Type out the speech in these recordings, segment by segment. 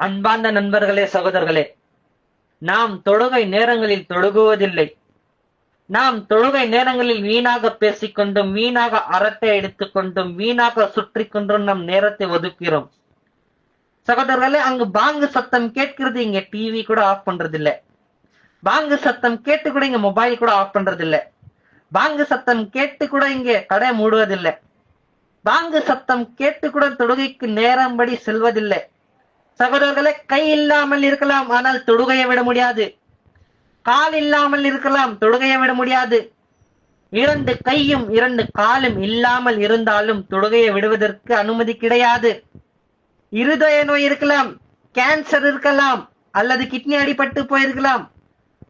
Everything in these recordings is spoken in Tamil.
அன்பார்ந்த நண்பர்களே சகோதரர்களே நாம் தொழுகை நேரங்களில் தொழுகுவதில்லை. நாம் தொழுகை நேரங்களில் வீணாக பேசிக்கொண்டும் வீணாக அறத்தை எடுத்துக்கொண்டும் வீணாக சுற்றி கொண்டும் நம் நேரத்தை ஒதுக்கிறோம் சகோதரர்களே அங்கு பாங்கு சத்தம் கேட்கிறது இங்க டிவி கூட ஆஃப் பண்றதில்லை. பாங்கு சத்தம் கேட்டு கூட இங்க மொபைல் கூட ஆஃப் பண்றதில்லை. பாங்கு சத்தம் கேட்டு கூட இங்க கடை மூடுவதில்லை. பாங்கு சத்தம் கேட்டு கூட தொழுகைக்கு நேரம்படி செல்வதில்லை. சகோதரர்களே கை இல்லாமல் இருக்கலாம் ஆனால் தொடுகையை விட முடியாது. கால் இல்லாமல் இருக்கலாம் தொடுகையை விட முடியாது. இரண்டு கையும் இரண்டு காலும் இல்லாமல் இருந்தாலும் தொடுகையை விடுவதற்கு அனுமதி கிடையாது. இருதய நோய் இருக்கலாம் கேன்சர் இருக்கலாம் அல்லது கிட்னி அடிபட்டு போயிருக்கலாம்.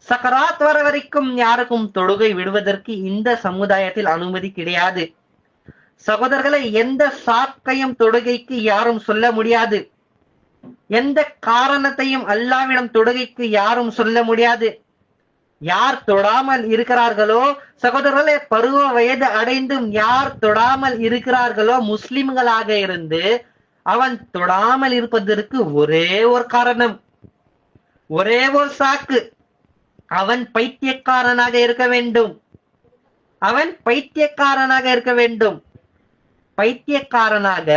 சக்கராத் வர வரைக்கும் யாருக்கும் தொழுகை விடுவதற்கு இந்த சமுதாயத்தில் அனுமதி கிடையாது. சகோதரர்களை எந்த சாக்கையும் தொழுகைக்கு யாரும் சொல்ல முடியாது. எந்த காரணத்தையும் அல்லாவிடம் தொடுகைக்கு யாரும் சொல்ல முடியாது. யார் தொடாமல் இருக்கிறார்களோ சகோதரர்களே பருவ வயது அடைந்தும் யார் தொடாமல் இருக்கிறார்களோ முஸ்லிம்களாக இருந்து அவன் தொடாமல் இருப்பதற்கு ஒரே ஒரு காரணம். ஒரே ஒரு சாக்கு. அவன் பைத்தியக்காரனாக இருக்க வேண்டும். அவன் பைத்தியக்காரனாக இருக்க வேண்டும். பைத்தியக்காரனாக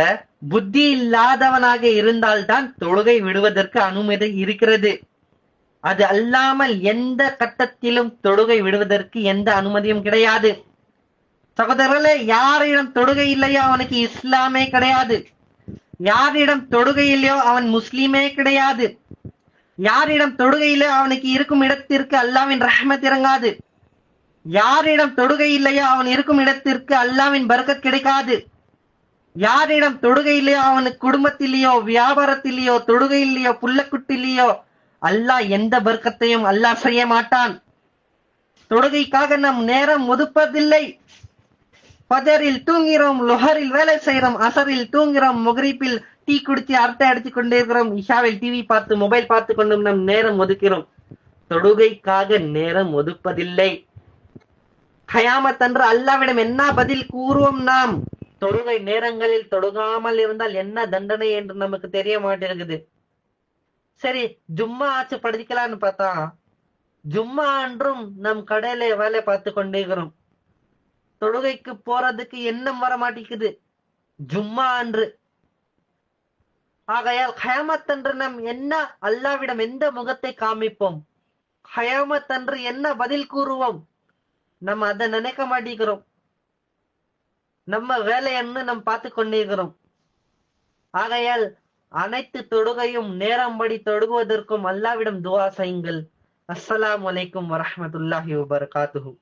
புத்தி இல்லாதவனாக இருந்தால்தான் தொழுகை விடுவதற்கு அனுமதி இருக்கிறது. அது அல்லாமல் எந்த கட்டத்திலும் தொழுகை விடுவதற்கு எந்த அனுமதியும் கிடையாது. சகோதரர்களே யாரிடம் தொழுகை இல்லையோ அவனுக்கு இஸ்லாமே கிடையாது. யாரிடம் தொழுகை இல்லையோ அவன் முஸ்லீமே கிடையாது. யாரிடம் தொழுகை இல்லையோ அவனுக்கு இருக்கும் இடத்திற்கு அல்லாவின் ரஹமத் இறங்காது. யாரிடம் தொழுகை இல்லையோ அவன் இருக்கும் இடத்திற்கு அல்லாவின் பருக்க கிடைக்காது. யாரிடம் தொழுகை இல்லையோ அவனுக்கு குடும்பத்திலேயோ வியாபாரத்திலேயோ தொழுகை இல்லையோ புள்ளக்குட்டிலேயோ அல்லாஹ் எந்த பர்க்கத்தையும் அல்லாஹ் செய்ய மாட்டான். தொடுகைக்காக நம் நேரம் ஒதுப்பதில்லை. பஜரில் தூங்கிறோம் லொஹரில் வேலை செய்யறோம் அசரில் தூங்கிறோம் முகரிப்பில் டீ குடிச்சு அரட்டை அடிச்சு கொண்டே இருக்கிறோம் இஷாவில் டிவி பார்த்து மொபைல் பார்த்து கொண்டும் நம் நேரம் ஒதுக்கிறோம். தொடுகைக்காக நேரம் ஒதுப்பதில்லை. கயாமத் அன்று அல்லாவிடம் என்ன பதில் கூறுவோம் நாம்? தொழுகை நேரங்களில் தொழுகாமல் இருந்தால் என்ன தண்டனை என்று நமக்கு தெரிய மாட்டேங்குது. சரி ஜும்மா ஆச்சு படிக்கலான்னு பார்த்தா ஜும்மா அன்றும் நம் கடையில வேலை பார்த்து கொண்டே இருக்கிறோம். தொழுகைக்கு போறதுக்கு எண்ணம் வர மாட்டேங்குது. ஜும்மா அன்று. ஆகையால் ஹயாமத் அன்று நம் என்ன அல்லாவிடம் எந்த முகத்தை காமிப்போம்? ஹயாமத் அன்று என்ன பதில் கூறுவோம்? நம்ம அதை நினைக்க மாட்டேங்கிறோம். நம்ம வேலையன்னு நம் பார்த்து கொண்டிருக்கிறோம் ஆகையால் அனைத்து தொழுகையும் நேரம்படி தொடுகுவதற்கும் அல்லாவிடம் துவா செய்யுங்கள். அஸ்ஸலாம் அலைக்கும் வரஹ்மத்துல்லாஹி வபரகாத்துஹு.